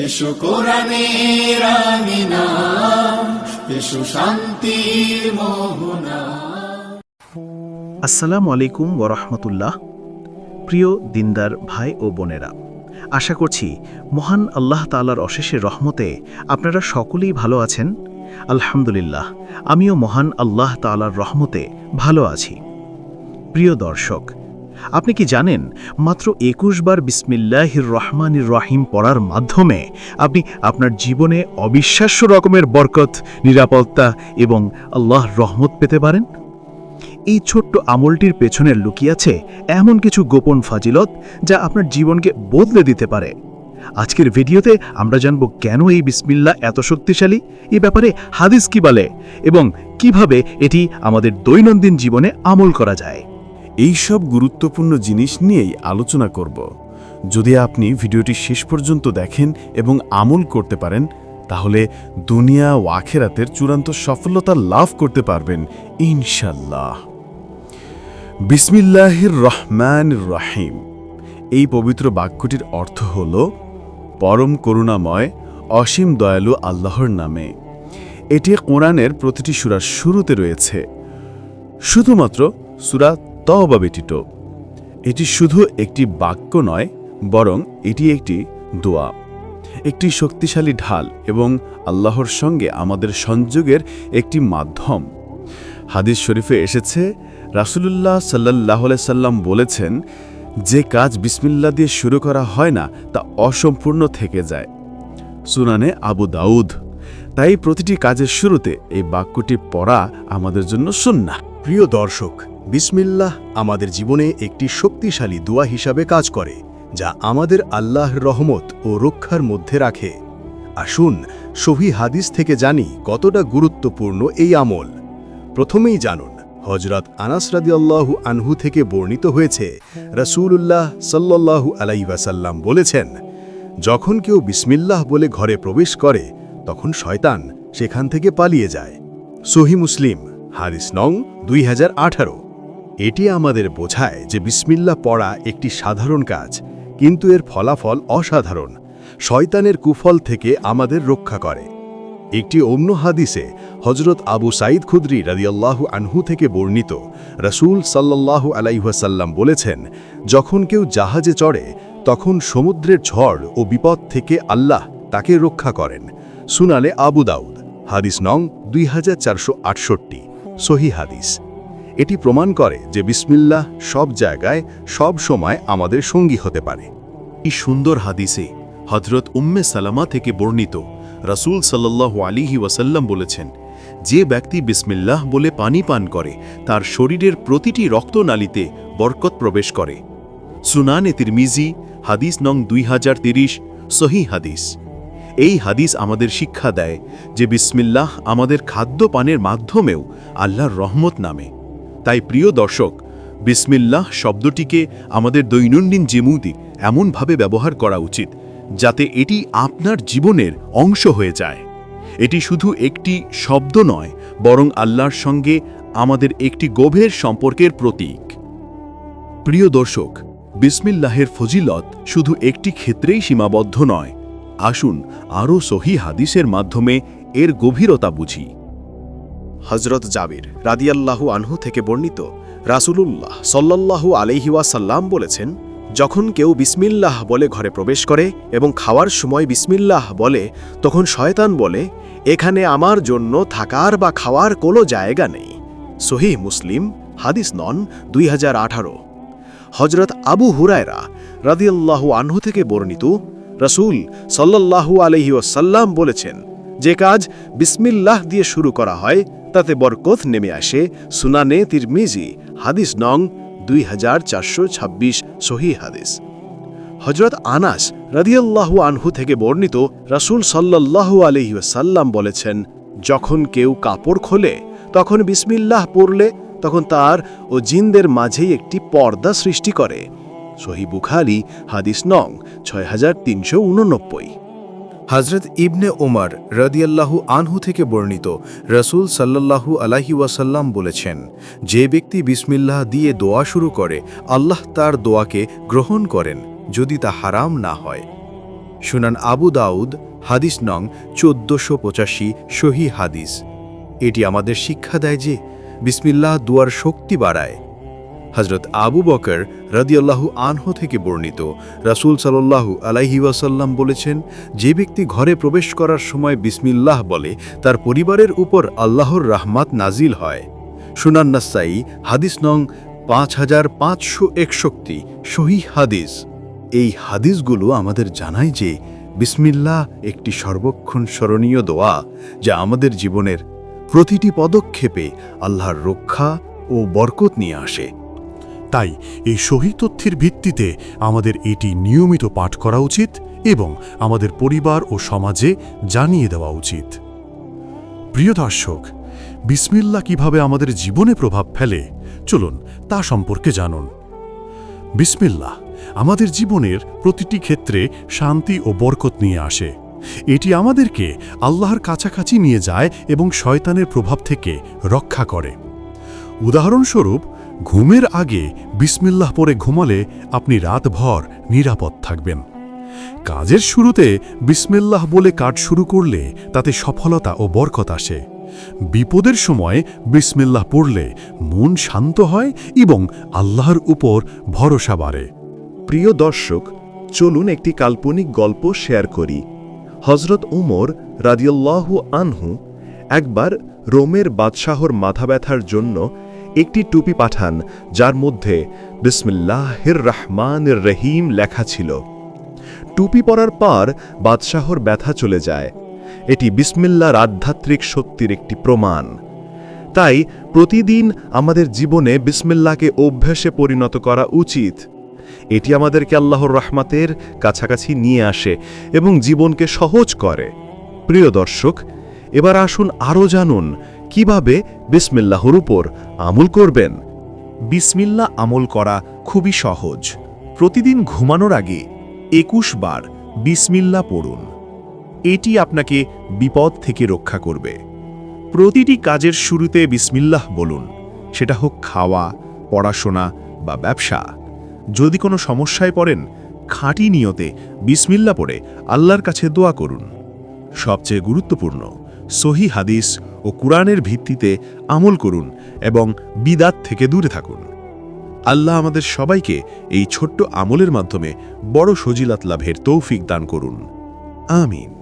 এসো কোরআনের আমিনা, এসো শান্তির মোহনা। আসসালামু আলাইকুম ওরহমতুল্লাহ প্রিয় দিনদার ভাই ও বোনেরা, আশা করছি মহান আল্লাহ তালার অশেষের রহমতে আপনারা সকলেই ভালো আছেন। আলহামদুলিল্লাহ, আমিও মহান আল্লাহ তালার রহমতে ভালো আছি। প্রিয় দর্শক আপনি কি জানেন, মাত্র একুশ বার বিসমিল্লাহির রহমানির রহিম পড়ার মাধ্যমে আপনি আপনার জীবনে অবিশ্বাস্য রকমের বরকত, নিরাপত্তা এবং আল্লাহ রহমত পেতে পারেন? এই ছোট্ট আমলটির পেছনে লুকিয়ে আছে এমন কিছু গোপন ফাজিলত যা আপনার জীবনকে বদলে দিতে পারে। আজকের ভিডিওতে আমরা জানব কেন এই বিসমিল্লা এত শক্তিশালী, এ ব্যাপারে হাদিস কি বলে এবং কীভাবে এটি আমাদের দৈনন্দিন জীবনে আমল করা যায়। এই সব গুরুত্বপূর্ণ জিনিস নিয়েই আলোচনা করব। যদি আপনি ভিডিওটি শেষ পর্যন্ত দেখেন এবং আমল করতে পারেন, তাহলে দুনিয়া ও আখেরাতের চূড়ান্ত সফলতা লাভ করতে পারবেন ইনশাল্লাহ বিসমিল্লাহির রহমান রহিম। এই পবিত্র বাক্যটির অর্থ হল, পরম করুণাময়, অসীম দয়ালু আল্লাহর নামে। এটি কোরআনের প্রতিটি সুরার শুরুতে রয়েছে। শুধুমাত্র সুরা তওবা ব্যতীত। এটি শুধু একটি বাক্য নয়, বরং এটি একটি দোয়া। একটি শক্তিশালী ঢাল এবং আল্লাহর সঙ্গে আমাদের সংযোগের একটি মাধ্যম। হাদিস শরীফে এসেছে, রাসূলুল্লাহ সাল্লাহ সাল্লাম বলেছেন, যে কাজ বিসমিল্লা দিয়ে শুরু করা হয় না, তা অসম্পূর্ণ থেকে যায়। সুনানে আবু দাউদ, তাই প্রতিটি কাজের শুরুতে এই বাক্যটি পড়া আমাদের জন্য সুন্নাহ। প্রিয় দর্শক বিসমিল্লাহ আমাদের জীবনে একটি শক্তিশালী দোয়া হিসাবে কাজ করে, যা আমাদের আল্লাহর রহমত ও রক্ষার মধ্যে রাখে। আসুন, সহি হাদিস থেকে জানি কতটা গুরুত্বপূর্ণ এই আমল। প্রথমেই জানুন হজরত আনাস রাদিয়াল্লাহু আনহু থেকে বর্ণিত হয়েছে, রসূলুল্লাহ সাল্লাল্লাহু আলাইসাল্লাম বলেছেন, যখন কেউ বিসমিল্লাহ বলে ঘরে প্রবেশ করে, তখন শয়তান সেখান থেকে পালিয়ে যায়। সহি মুসলিম হারিস নং দুই হাজার আঠারো। এটি আমাদের বোঝায় যে বিসমিল্লা পড়া একটি সাধারণ কাজ, কিন্তু এর ফলাফল অসাধারণ। শয়তানের কুফল থেকে আমাদের রক্ষা করে। একটি অন্য হাদিসে হজরত আবু সাইদ খুদ্রি রাদিয়াল্লাহু আনহু থেকে বর্ণিত রসুল সাল্লাল্লাহু আলাইহাসাল্লাম বলেছেন, যখন কেউ জাহাজে চড়ে, তখন সমুদ্রের ঝড় ও বিপদ থেকে আল্লাহ তাকে রক্ষা করেন। সুনালে আবু দাউদ, হাদিস নং দুই সহি হাদিস। এটি প্রমাণ করে যে বিসমিল্লাহ সব জায়গায়, সব সময় আমাদের সঙ্গী হতে পারে। এই সুন্দর হাদিসে হজরত উম্মে সালামা থেকে বর্ণিত রাসূল সাল্লাল্লাহু আলিহি ওয়াসাল্লাম বলেছেন, যে ব্যক্তি বিসমিল্লাহ বলে পানি পান করে, তার শরীরের প্রতিটি রক্তনালীতে বরকত প্রবেশ করে। সুনানে তিরমিজি, হাদিস নং দুই হাজার তিরিশ সহি হাদিস। এই হাদিস আমাদের শিক্ষা দেয় যে বিসমিল্লাহ আমাদের খাদ্য পানের মাধ্যমেও আল্লাহর রহমত নামে। তাই প্রিয় দর্শক, বিসমিল্লাহ শব্দটিকে আমাদের দৈনন্দিন জীবনে এমনভাবে ব্যবহার করা উচিত যাতে এটি আপনার জীবনের অংশ হয়ে যায়। এটি শুধু একটি শব্দ নয়, বরং আল্লাহর সঙ্গে আমাদের একটি গভীর সম্পর্কের প্রতীক। প্রিয় দর্শক, বিসমিল্লাহের ফজিলত শুধু একটি ক্ষেত্রেই সীমাবদ্ধ নয়। আসুন আরও সহি হাদিসের মাধ্যমে এর গভীরতা বুঝি। হজরত জাবির রাদিয়াল্লাহু আনহু থেকে বর্ণিত রাসূলুল্লাহ সল্লাল্লাহু আলাইহিওয়াসাল্লাম বলেছেন, যখন কেউ বিসমিল্লাহ বলে ঘরে প্রবেশ করে এবং খাওয়ার সময় বিসমিল্লাহ বলে, তখন শয়তান বলে, এখানে আমার জন্য থাকার বা খাওয়ার কোনো জায়গা নেই। সহিহ মুসলিম, হাদিস নন দুই হাজার আঠারো। হজরত আবু হুরায়রা রাদিয়াল্লাহু আনহু থেকে বর্ণিত, রসুল সল্লাল্লাহু আলহিউসাল্লাম বলেছেন, যে কাজ বিসমিল্লাহ দিয়ে শুরু করা হয় তাতে বরকত নেমে আসে সুনানে তিরমিজি, হাদিস নং দুই হাজার চারশো ছাব্বিশ সহি হাদিস। হজরত আনাস রাদিয়াল্লাহু আনহু থেকে বর্ণিত রাসূল সাল্লাল্লাহু আলহিউসাল্লাম বলেছেন, যখন কেউ কাপড় খোলে, তখন বিসমিল্লাহ পড়লে তখন তার ও জিনদের মাঝেই একটি পর্দা সৃষ্টি করে। সহি বুখারি, হাদিস নং ছয় হাজার তিনশো উননব্বই। হজরত ইবনে ওমর রদিয়াল্লাহু আনহু থেকে বর্ণিত রসুল সাল্লাল্লাহু আলাহি ওয়াসাল্লাম বলেছেন, যে ব্যক্তি বিসমিল্লাহ দিয়ে দোয়া শুরু করে, আল্লাহ তার দোয়াকে গ্রহণ করেন যদি তা হারাম না হয়। সুনান আবু দাউদ, হাদিস নং চোদ্দশো পঁচাশি সহি হাদিস। এটি আমাদের শিক্ষা দেয় যে বিসমিল্লাহ দুয়ার শক্তি বাড়ায়। হজরত আবু বকর রদিয়াল্লাহু আনহু থেকে বর্ণিত। রাসূল সাল্লাল্লাহু আলাইহি ওয়াসাল্লাম বলেছেন, যে ব্যক্তি ঘরে প্রবেশ করার সময় বিসমিল্লাহ বলে, তার পরিবারের উপর আল্লাহর রাহমাত নাজিল হয়। সুনান নাসাই, হাদিস নং পাঁচ হাজার পাঁচশো একষট্টি সহি হাদিস। এই হাদিসগুলো আমাদের জানায় যে বিসমিল্লাহ একটি সর্বক্ষণ স্মরণীয় দোয়া, যা আমাদের জীবনের প্রতিটি পদক্ষেপে আল্লাহর রক্ষা ও বরকত নিয়ে আসে। তাই এই সহি তথ্যের ভিত্তিতে আমাদের এটি নিয়মিত পাঠ করা উচিত এবং আমাদের পরিবার ও সমাজে জানিয়ে দেওয়া উচিত। প্রিয় দর্শক বিসমিল্লা কীভাবে আমাদের জীবনে প্রভাব ফেলে? চলুন তা সম্পর্কে জানুন। বিসমিল্লাহ, আমাদের জীবনের প্রতিটি ক্ষেত্রে শান্তি ও বরকত নিয়ে আসে। এটি আমাদেরকে আল্লাহর কাছাকাছি নিয়ে যায় এবং শয়তানের প্রভাব থেকে রক্ষা করে। উদাহরণস্বরূপ ঘুমের আগে বিসমিল্লাহ পরে ঘুমালে আপনি রাতভর নিরাপদ থাকবেন। কাজের শুরুতে বিসমিল্লাহ বলে কাজ শুরু করলে তাতে সফলতা ও বরকত আসে। বিপদের সময় বিসমিল্লাহ পড়লে মন শান্ত হয় এবং আল্লাহর উপর ভরসা বাড়ে। প্রিয় দর্শক, চলুন একটি কাল্পনিক গল্প শেয়ার করি। হজরত উমর রাদিয়াল্লাহু আনহু একবার রোমের বাদশাহর মাথা ব্যথার জন্য একটি টুপি পাঠান, যার মধ্যে বিসমিল্লাহির রহমানির রহিম লেখা ছিল। টুপি পরার পর বাদশাহর ব্যথা চলে যায়। এটি বিসমিল্লার আধ্যাত্মিক শক্তির একটি প্রমাণ। তাই প্রতিদিন আমাদের জীবনে বিসমিল্লাকে অভ্যাসে পরিণত করা উচিত। এটি আমাদেরকে আল্লাহর রহমাতের কাছাকাছি নিয়ে আসে এবং জীবনকে সহজ করে। প্রিয় দর্শক, এবার আসুন আরও জানুন কীভাবে বিসমিল্লাহর উপর আমল করবেন? বিসমিল্লা আমল করা খুবই সহজ। প্রতিদিন ঘুমানোর আগে একুশ বার বিসমিল্লা পড়ুন। এটি আপনাকে বিপদ থেকে রক্ষা করবে। প্রতিটি কাজের শুরুতে বিসমিল্লাহ বলুন। সেটা হোক খাওয়া, পড়াশোনা বা ব্যবসা। যদি কোনো সমস্যায় পড়েন, খাঁটি নিয়তে বিসমিল্লা পড়ে আল্লাহর কাছে দোয়া করুন। সবচেয়ে গুরুত্বপূর্ণ, সহি হাদিস ও কোরআনের ভিত্তিতে আমল করুন এবং বিদাত থেকে দূরে থাকুন। আল্লাহ আমাদের সবাইকে এই ছোট্ট আমলের মাধ্যমে বড় সজিলাত লাভের তৌফিক দান করুন। আমিন।